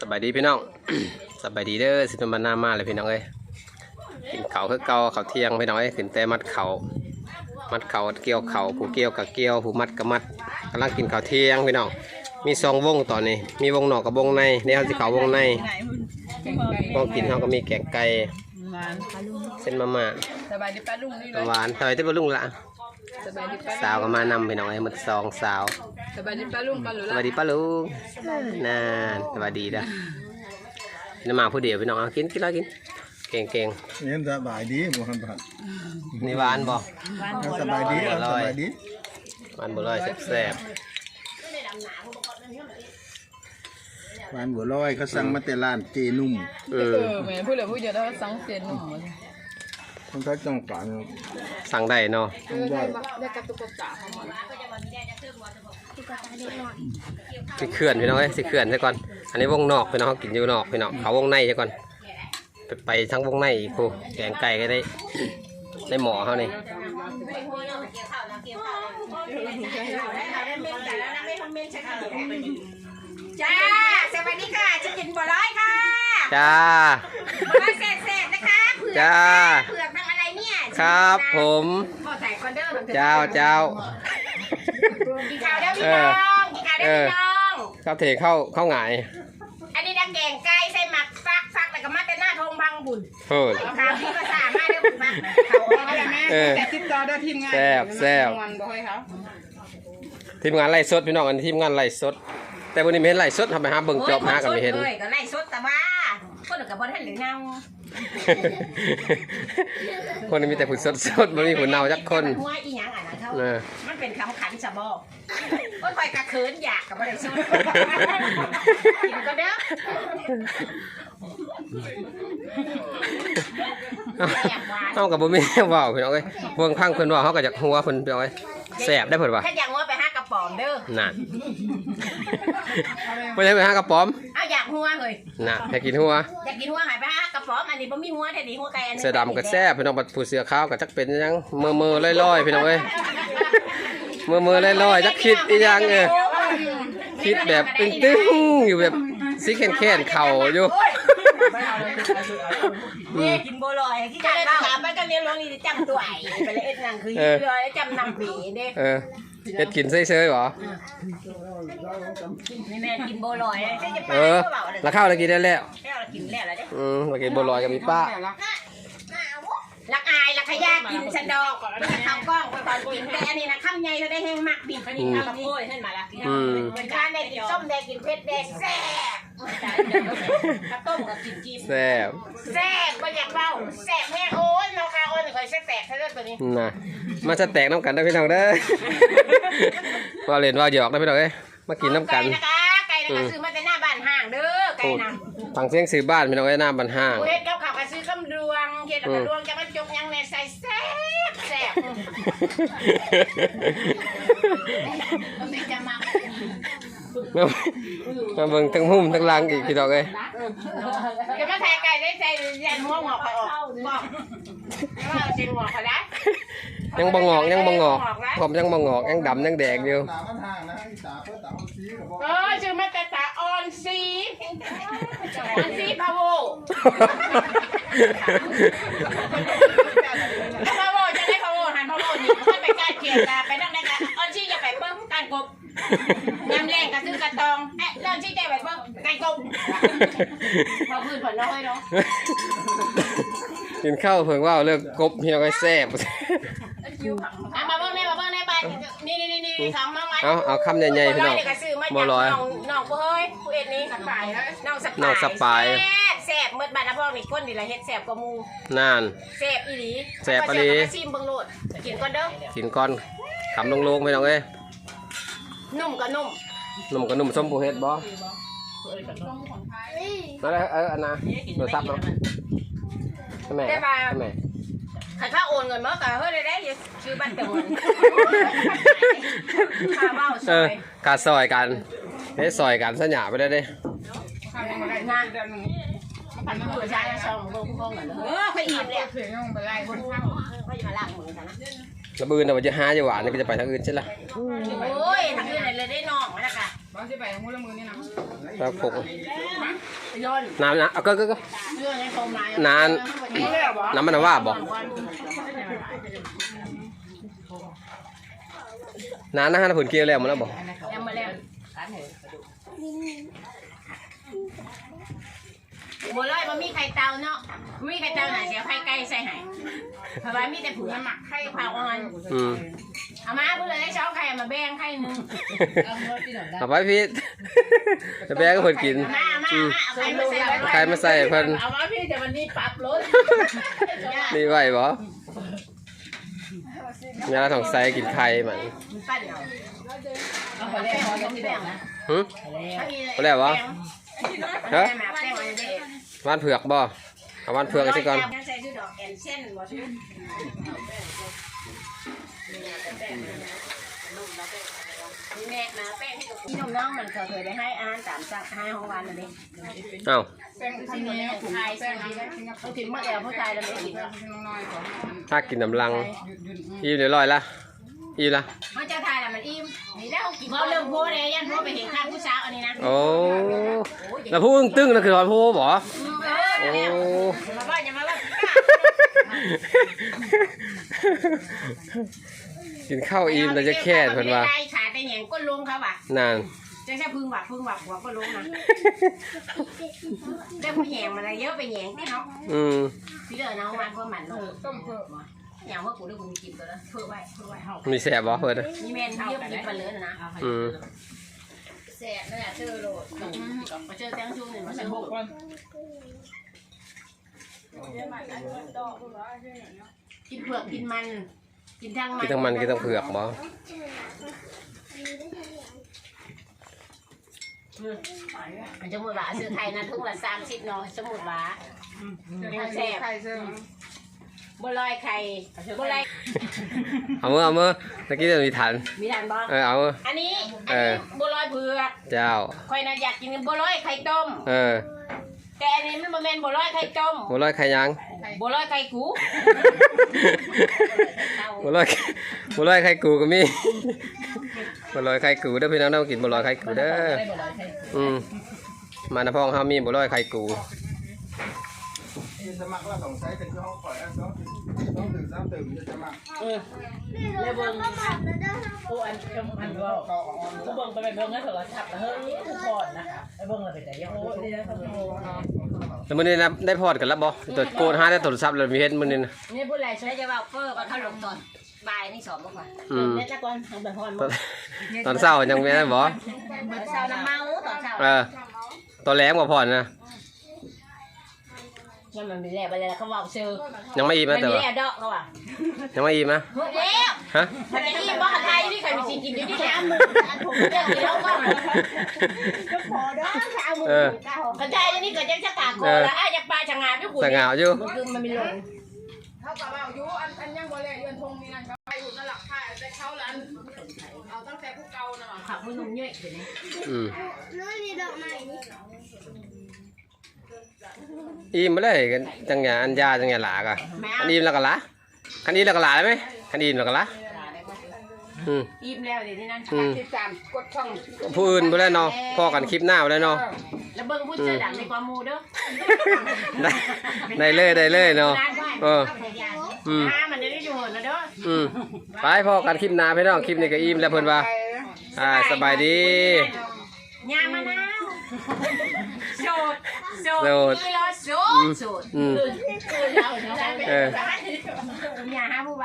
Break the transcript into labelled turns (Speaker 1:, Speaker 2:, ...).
Speaker 1: สบายดีพี่น้อง สบายดีเด้อสิเป็นบรรณามาเลยพี่น้องเอ้ยกินเขาวคือเก่าเขาวเที่ยงพี่น้องเอ้ยขึ้นแต่มัดเขามัดเขาเกี่ยวเขาผู้เกี่ยวกับเกี่ยวผู้มัดกับมัดกำลังกินเขาวเที่ยงพี่น้องมีสองวงตอนนี้ มีวงนอกกับวงในนี่เขาสิเขาวงในวงกินเขาก็มีแกงไก่
Speaker 2: หวาน
Speaker 1: เส้นมาม่า
Speaker 2: สบายดีป้าลุงนี่เลย
Speaker 1: น้ำหวานทำไมที่บลุงละ
Speaker 2: สบายดีป้า
Speaker 1: สาวก็มานำพี่น้องเอ้ยหมดสองสาว
Speaker 2: สบายดีป้าลุงป้าหลุ
Speaker 1: ส
Speaker 2: ละ
Speaker 1: วัสดีป้าลุงนานสวัสดีเด้อน้ำมาผู้เดียวพี่น้องเอากินกินแล้วกินเก่งเก่ง
Speaker 3: เรียนสบายดีบุหันผัด
Speaker 1: ๆนี่หวานบ่
Speaker 3: สบายดีเอาสบายดี
Speaker 1: หวานบัวลอยแซ่บ
Speaker 3: หวานบัวลอยเขาสั่งมาแต่ร้านเจนุ่ม
Speaker 1: ๆเอ
Speaker 2: เอ
Speaker 1: อ
Speaker 2: อแม่พูดเลยพูดเยอะแล้วสังเกตหนุ่ม
Speaker 3: ต้องใช้จังหวะ
Speaker 1: สั่งได้เนาะ
Speaker 3: ต้องได้
Speaker 2: ได้กระตุกกระตาเขาหมด
Speaker 1: สิเขื่อนพี่น้องเอ้ยสิเขื่อนซะก่อน อันนี้วงนอกพี่น้องเขากินอยู่นอกพี่น้องเขาวงในซะก่อน ไปไปทั้งวงในอีกครูแกงไก่ก็ได้ ได้หมอเขานี่
Speaker 4: จ้าสวัสดีค่ะจะกินบัวลอยค่ะ
Speaker 1: จ้า
Speaker 4: บัวลอยเศษๆนะคะเผือก
Speaker 1: จ้า ครับ ผม
Speaker 4: พอใส่คอนเดอร์
Speaker 1: เจ้าเจ้า
Speaker 4: กินข้าวเด้อพี่น้องกินข้าวเด้อพี่น้อง
Speaker 1: ข้าวเทเข้าเข้าหงาย
Speaker 4: อันนี้ดักแกงไก่ใส่หมักฟักฟักแล้วก็มาแต่หน้าทงพังบุญ
Speaker 1: เพิ่น
Speaker 4: เอาข้าวที่ภาษามาเด้อบุญมาเขาเอาอะไรแม่
Speaker 1: เออ
Speaker 2: แต่ติดต่อได้ทีมงาน
Speaker 1: แซ่บแซ่บ
Speaker 2: วันบ่ให้เขา
Speaker 1: ทีมงานไล่สดพี่น้องอันนี้ทีมงานไล่สด แต่วันนี้ไม่เห็นไล่สดทำไมฮะเบิ่งจอบหากันไม่เห็น
Speaker 4: โอ้ยก็ไล่สดแต่ว่าคนกับบอลท่านหรือเน่า
Speaker 1: คนนี้มีแต่ผุดสดสดๆมันมีผุดเน่าจักคน
Speaker 4: หัวอีหยังอะนะเขา
Speaker 1: เออ
Speaker 4: มันเป็นคำขันสะบอกก็คอยกระเคินอยากกับบอลสดกินก็เด้อ
Speaker 1: เอากับบ่มีแนวเว้าพี่น้องเอ้ยเบิ่งพังเพิ่นเว่าเขาก็อยากหัวเพิ่นพี่น้องเอ้ยแซ่บได้เพิ่นว่า
Speaker 4: ถ้าอยากหัวไปหากระป๋อมเด้อ
Speaker 1: นั่นบ่ได้ไปหากระป๋อม
Speaker 4: เอาอยากหัวเลย
Speaker 1: น่ะให้กินหัว
Speaker 4: อยากกินหัวหายไปหากระป๋อมอันนี้บ่มีหัวแท้ดีหัวไก่อันนี้
Speaker 1: เสื้อดำก็แซ่บพี่น้องบัดผู้เสื้อขาวก็จักเป็นหยังเมื่อๆลอยๆพี่น้องเอ้ยเมื่อๆลอยๆจักคิดอีหยังเออคิดแบบตึ้งๆอยู่แบบสิแค้นๆเข่าอยู่
Speaker 4: นี่กินบัวลอยที่จะเล่นถามไปก็เรียนร้องนี่จำตัวไอ้ไปเลยเอ็ดนางคือลอยจำนำผีเด้
Speaker 1: เออเฮ็ดกินเฉยๆหรอ
Speaker 4: นี่แม่กินบัวลอยจะไป
Speaker 1: เออแล้วข้าวแล้วกินได้แล้ว
Speaker 4: แค่เรากินแล้วเด้
Speaker 1: อืมมากินบัวลอยกับมีป้า
Speaker 4: ลักอายลักขยากินชันดอกมันจะทำกล้องไปก่อนกินแต่อันนี้นะข้ามใหญ่เราได้แห้งมากบีบอันนี้ข้าวโพดขึ้นมาละ
Speaker 1: อืม
Speaker 4: เหมือนกันได้กินส้มได้กินเผ็ดได้แซ่บ ข้าวต้มกับกินจีบ
Speaker 1: แซ่บ
Speaker 4: แซ่บก็อยากเบ้าแซ่บแม่โอ้ยน้องคาโอ้ยคอยแซ่บแตกเท่าตัวนี้
Speaker 1: น่ะมาจะแตกน้ำกันได้อพี่น้องเด้อว่าเล่นว่าหยอกได้อพี่น้องเอ้ยมากินน้ำกัน
Speaker 4: ไก่นะคะไก่นะคะซื้อมาแต่หน้าบ้านห้างเด้อไก่นะ
Speaker 1: ฟังเสียงสื่อบ้านพี่น้องเอ้ยหน้าบันห้าง
Speaker 4: กูเฮ็ดกับข้าวก็ซื้อกำดวงเฮ็ดกับดวงจะมาจกยังในใส่แซ่บแซ่บจะมา
Speaker 1: มามาเบิ่งทั้งหุ่มทั้งหลังอีกพี่น้องเอ้ย
Speaker 4: จะมาแทงไก่ได้ใส่ยันหัวงอกไปออกบอกว่าจริงงอกไปแล้ว
Speaker 1: ยังบ่งอกยังบ่งอกผมยังบ่งอกยังดำยังแดงอยู่
Speaker 3: ตามันห่างนะอีตาเพื่อตามันซีกับ
Speaker 4: เออชื่อมาแต่ตาออนซีออนซีพาโวพาโวจะได้พาโวหันพาโวนี่ค่อยไปการเขียนตาไปนั่งได้กันออนซีอย่าไปเพิ่มการกบยำแรงก ระซื้อกระตองเอ๊ะออนซีได้ไปเพิ่มการกบพอพื้นผ่อนน้อยเนาะ
Speaker 1: กินข้าวเพิ่งว่าเลิกกบพี่น้องเอ้ยแซ่บ
Speaker 4: อะมาเบิ่งในมาเบิ่งในบ้านนี่นี่นี่นี่สองน้องไว้
Speaker 1: เอาเอาคำใหญ่ๆพี่น้อง
Speaker 4: บัวลอยเยก็ซื้อมา
Speaker 1: บัว
Speaker 4: จาก
Speaker 1: ลอย
Speaker 4: น้องน้องผู้เฮ้ยผู้เอ็ดนี่สปายน้องสปาย
Speaker 1: น้องสปาย
Speaker 4: แซ่บแซ่บเมื่อบ้านนะพ่อนี่คนนี่ละเฮ็ดแซ่บกว่าหมู
Speaker 1: นาน
Speaker 4: แซ่บอีหลี
Speaker 1: แซ่บอีหลี
Speaker 4: เอามาชิมเบิ่งโลดกินก่อนเด้อ
Speaker 1: กินก่อนคำลงๆพี่น้องเอ้ย
Speaker 4: นุ่มก็นุ่ม
Speaker 1: หนุ่มกับหนุ่มส้มผู้เฮ็ดบ่นั่นแหละเอออันน่ะโทรศัพท์เนาะใช่ไหมใช่ไหม
Speaker 4: ใครข้าโอนเงินมาก็เฮ้ยได้ได้อย่าชื่อบ้านเติมเงินค่าเว้าซ
Speaker 1: เอ
Speaker 4: อ
Speaker 1: อยการซอยกันเฮ้ยซอยกันสัญญาไปได้เด้
Speaker 4: นะมันเปิดใช้ซองลงพงเงินเออค่อยอิ่มแล้ว
Speaker 2: เสียงไปไล่คน
Speaker 4: ค่อยมาล้างมือกันนะ
Speaker 1: ระบืนแต่ว่าจะหาจะหวานนี่ก็จะไปทางอื่นใช่ละ
Speaker 4: โอ้ยทำยังไงเลยได้น้องมาแล้วค่ะ
Speaker 2: บ้าสิไปทางมือละมือนี่นะ
Speaker 1: แล้วผม
Speaker 4: ย้อน
Speaker 1: น้ำนะเอาก็ก็ก็
Speaker 4: เรื่องยังโตมา
Speaker 1: นานน้ำมันว่าบอกนานนะฮะผลเกลียวแล้วมันแล้วบอก
Speaker 4: ยังมาแล้ว บัวลอยมันมีไข่เตาเนาะมีไข่เตาไหนเสียไข่ไก่ใส่ให้เพราะว่ามีแต่ผืนหมักไข่เผาอ่อน
Speaker 1: อืม
Speaker 4: เอามาเพื่อเลยได้ช้อนไข่มาแบ่งไข่หนึ่ง
Speaker 1: เอาไปพีทจะแบกก็เพิ่นกิน
Speaker 4: เอามาเอามาเอามาเอาไข่มาใส่
Speaker 1: ใครมาใส่เพิ่น
Speaker 2: เอามาพี่แต่วันนี้ปรับรถ
Speaker 1: นี่ไหวบ่ยาของใส่กินไข่มัน
Speaker 4: ปั้นเอา
Speaker 2: เอาไปแล้วพอจะที่แดงนะ
Speaker 1: หึ
Speaker 4: เอาแล้ว
Speaker 1: เอาแล้วเหรอ
Speaker 4: ฮะ
Speaker 1: ฮะว่านเผือกบ่เอาว่านเผือกกันสิก่อน
Speaker 4: ใส่ชื่อดอกแอนเช่นบ่ชื่อแม่มาแป้งที่กับพี่น้องมันก็เคยไปให้อาหารตามสั่งให้ห้องวันนั่นเอง
Speaker 1: เอ้า
Speaker 2: แป้งที่นี้ถุง
Speaker 4: ไทย
Speaker 2: แป้
Speaker 4: แป้
Speaker 2: ง
Speaker 4: ง
Speaker 2: นี้
Speaker 4: นี้
Speaker 2: นะ
Speaker 4: เขากินเมื่อแอลผู้ชายเราไม่กิน
Speaker 2: น้อยๆของ
Speaker 1: ถ้ากินน้ำลัง
Speaker 2: หยุดหยุด
Speaker 1: อิ่มเรียบร้อยละ อิ่มละ
Speaker 4: เขาจะทายแล้วมันอิ่มนี่แล้วกินเขาเรื่องโพเลยยันโพไปเห็นข้างผู้สาวอันนี้นะ
Speaker 1: โอ้แล้วผู้ตึ้งๆนั่นคือตอนผู้บ่
Speaker 4: เออ
Speaker 1: โอ้
Speaker 4: มาบ้านอย่ามาบ้าน
Speaker 1: กินข้าวอิ่มแล้วจะแค่เพิ่นว่า
Speaker 4: ได้ขาแต่แหงก็ลงเขาว่ะ
Speaker 1: นาน
Speaker 4: จะแค่พึ่งว่ะพึ่งว่ะหัวก็ลงนะได้ผู้แหงมันเยอะไปแหงที่เนาะ
Speaker 1: อืม
Speaker 4: พี่เด้อน้องมันก็มัน
Speaker 2: ต้มเพิ่ม
Speaker 4: อย่างว่ากูได้กูมีกินตัวแล้วเพื่อไว้เพื่อไว้เฮา
Speaker 1: มีแสบบ่เพิ่น
Speaker 4: มีแม่นเยอะกินไปเลยนะ
Speaker 1: อืม
Speaker 4: แสบนั่นแหละเจอโลดมาเจอแตงชูหนึ่งมาเจอ
Speaker 2: ห
Speaker 4: ห
Speaker 2: ก
Speaker 4: ก
Speaker 2: คน
Speaker 4: กินเผือกกินมัน กินทั้งมัน
Speaker 1: กินทั้งมันกินทั้งเผือกบ่
Speaker 4: สมมุติว่าซื้อไข่นั้นทุกละสามสิบเนาะสมมุติว่า
Speaker 2: ไข่ไข่ซึ่ง
Speaker 4: บัวลอยไข่บัวลอย
Speaker 1: เอามือเอามือตะกี้จะมีฐาน
Speaker 4: มีทานบ่
Speaker 1: เออเอามือ
Speaker 4: อันนี้อันนี้บัวลอยเผือก
Speaker 1: เจ้า
Speaker 4: ข่อยน่ะอยากกินบัวลอยไข่ต้ม
Speaker 1: เออ
Speaker 4: แต่อันนี้มันบ่แม่นบัวลอยไข่ต้ม
Speaker 1: บัวลอยไข่ยัง
Speaker 4: บัวลอยไข่กู
Speaker 1: บัวลอยบัวลอยไข่กูก็มีบัวลอยไข่กูเด้อพี่น้องต้องกินบัวลอยไข่กูเด้ออืมมานะพ่องเฮามีบัวลอยไข่กู
Speaker 3: สมัครว่าสองไซส์เป็นช่องข่อยอะต้องต้องถึงสามตื่นจะสมัคร
Speaker 2: แล้วเบิ่งโอ้อันอันว่า
Speaker 3: ก็ออน
Speaker 2: เขาเบิ่งไปเบิ่งให้โทรศัพท์เฮ้ยทุกคนนะคะไปเบิ่งแล้วไปแต่ยังโอ้ดีแล้วครับ
Speaker 1: แล้วมื้อนี้นะได้พอดกันแล้วบ่ตัวโกนหาได้โทรศัพท์เลยมีเฮ็ดมื้อนี้นะ
Speaker 4: นี่ผู้ใดช่วยจะว่าเฟอร์ว่าเขาลงตอนบ่ายนี่สอบบ่กว่า
Speaker 1: อืม
Speaker 4: เล่นละก่อนทางแบบพร
Speaker 1: ตอนตอนเช้ายังมีได้บ่
Speaker 4: ตอนเช้าน้ำเมาตอนเช้า
Speaker 1: เออตอนแรงบ่พอนะ
Speaker 4: มันมันมีแหล่ไปเลยเขาบอกชื่อ
Speaker 1: ยังไม่อิ่ม
Speaker 4: มั
Speaker 1: นะ
Speaker 4: น
Speaker 1: แต่
Speaker 4: มี
Speaker 1: ว่า
Speaker 4: แหล่ดอกเขาว่ะ
Speaker 1: ยังไม่อิ่มนะ
Speaker 4: หมดแล้ว
Speaker 1: ฮะ
Speaker 4: มันจะอิ่มบ่คันไทยนี่ใครมีสิกินอยู่ที่แหลมผมเรื่องกี่รอบก็ก็พอเด้อชาวมือ
Speaker 1: เออ
Speaker 4: คันไทยนี่ก็ยังจะกากโกแล้วอะอยากปลาชะงาพี่คุณ
Speaker 1: สง่าอยู่
Speaker 4: มันคือมันมีลง
Speaker 2: เขากับว่าอยู่อันอันยังบ่แลยืนทงนี่นั่นเขาไปอยู่นั่นหลักค่ายแต่เขาลันเอาตั้งแต่ผู้เก่าน่ะ
Speaker 4: ขับมือนุ่มเยอะอยู่นี่
Speaker 1: อืมอิ่ม มาเลยกันจังหยาอันยาจังหยาหลากะอันอิ่มแล้วก็ละคันอิ่มแล้วก็ละได้ไหมคันอิ่มแล้วก็ละอืม
Speaker 4: อิ่มแล้วเดี๋ยวนี้นั่น
Speaker 1: อืม
Speaker 2: ติดตามกดช่อง
Speaker 1: ผู้อื่นบ่ได้เนาะพอกันคลิปหน้าบ่ได้เนาะ
Speaker 4: แล้วเบิ่งพูดเสื้อดำในความมูเด้อ
Speaker 1: ได้ได้เลยได้เลยเนาะเอออืม
Speaker 4: อ่ามันจะได้อยู่นะเด้อ
Speaker 1: อืมไปพอกันคลิปหน้าพี่น้องคลิปนี้ก็อิ่มแล้วเพิ่นว่าอ่าสบายดี
Speaker 4: ยางมะนาวโส ดโสด
Speaker 1: โสด
Speaker 4: นี่เหรอโสดโสด
Speaker 1: อืม
Speaker 4: คือเราเนาะ
Speaker 1: เออ
Speaker 4: อย่าหาผู้